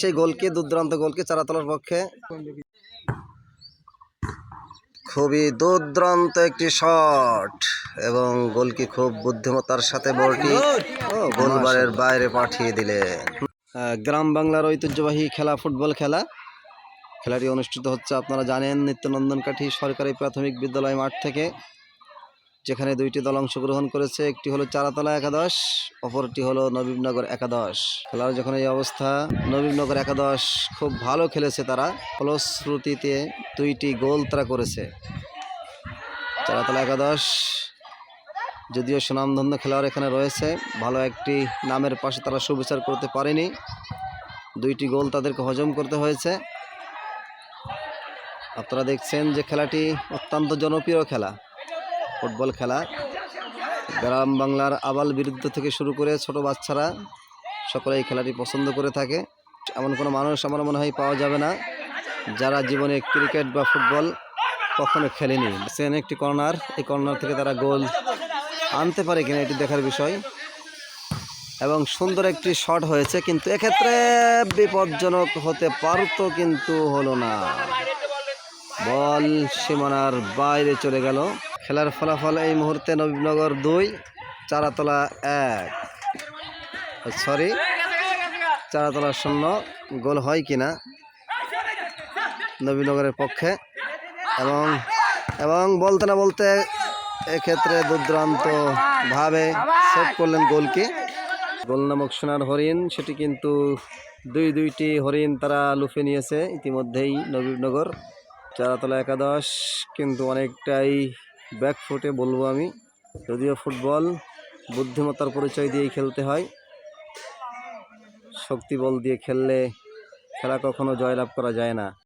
সেই গোলকে, দুর্দান্ত গোলকে চারাতলার পক্ষে। খুবই দুর্দান্ত একটি শট এবং গোলকি খুব বুদ্ধিমত্তার সাথে বলটি গোলবারের বাইরে পাঠিয়ে দিলে। গ্রাম বাংলার ঐতিহ্যবাহী খেলা, ফুটবল খেলা। খেলাটি অনুষ্ঠিত হচ্ছে, আপনারা জানেন নিত্যনন্দন কাঠি সরকারি প্রাথমিক বিদ্যালয় মাঠ থেকে। যেখানে দুইটি দল অংশগ্রহণ করেছে, একটি হলো চারাতলা একাদশ, অপরটি হলো নবীনগর একাদশ। খেলার যখন এই অবস্থা নবীনগর একাদশ খুব ভালো খেলেছে তারা। ফলশ্রুতিতে দুইটি গোল তারা করেছে। চারাতলা একাদশ যদিও সুনামধন্য খেলোয়াড় এখানে রয়েছে, ভালো একটি নামের পাশে তারা সুবিচার করতে পারেনি। দুইটি গোল তাদেরকে হজম করতে হয়েছে। আপনারা দেখছেন যে খেলাটি অত্যন্ত জনপ্রিয় খেলা। ফুটবল খেলা। গ্রাম বাংলার আবাল বিরুদ্ধ থেকে শুরু করে ছোট বাচ্চারা সকলে এই খেলাটি পছন্দ করে থাকে। এমন কোনো মানুষ আমার মনে হয় পাওয়া যাবে না, যারা জীবনে ক্রিকেট বা ফুটবল কখনো খেলেনি। সেন একটি কর্নার, এই কর্নার থেকে তারা গোল আনতে পারে কিনা এটি দেখার বিষয়। এবং সুন্দর একটি শট হয়েছে, কিন্তু এক্ষেত্রে বিপজ্জনক হতে পারতো কিন্তু হলো না। বল সীমানার বাইরে চলে গেল। খেলার ফলাফল এই মুহূর্তে নবীনগর দুই, চারাতলা এক। সরি, চারাতলা শূন্য, গোল হয় কিনা নবীনগরের পক্ষে। এবং এবং বলতে না বলতে এক্ষেত্রে দুর্দান্ত ভাবে সেভ করলেন গোলকে। গোল নামক সোনার হরিণ, সেটি কিন্তু দুই দুইটি হরিণ তারা লুফে নিয়েছে। ইতিমধ্যেই নবীনগর চারাতলা একাদশ কিন্তু অনেকটাই ব্যাকফুটে বলব আমি। যদিও ফুটবল বুদ্ধিমত্তার পরিচয় দিয়েই খেলতে হয়। শক্তি বল দিয়ে খেললে খেলা কখনো জয়লাভ করা যায় না।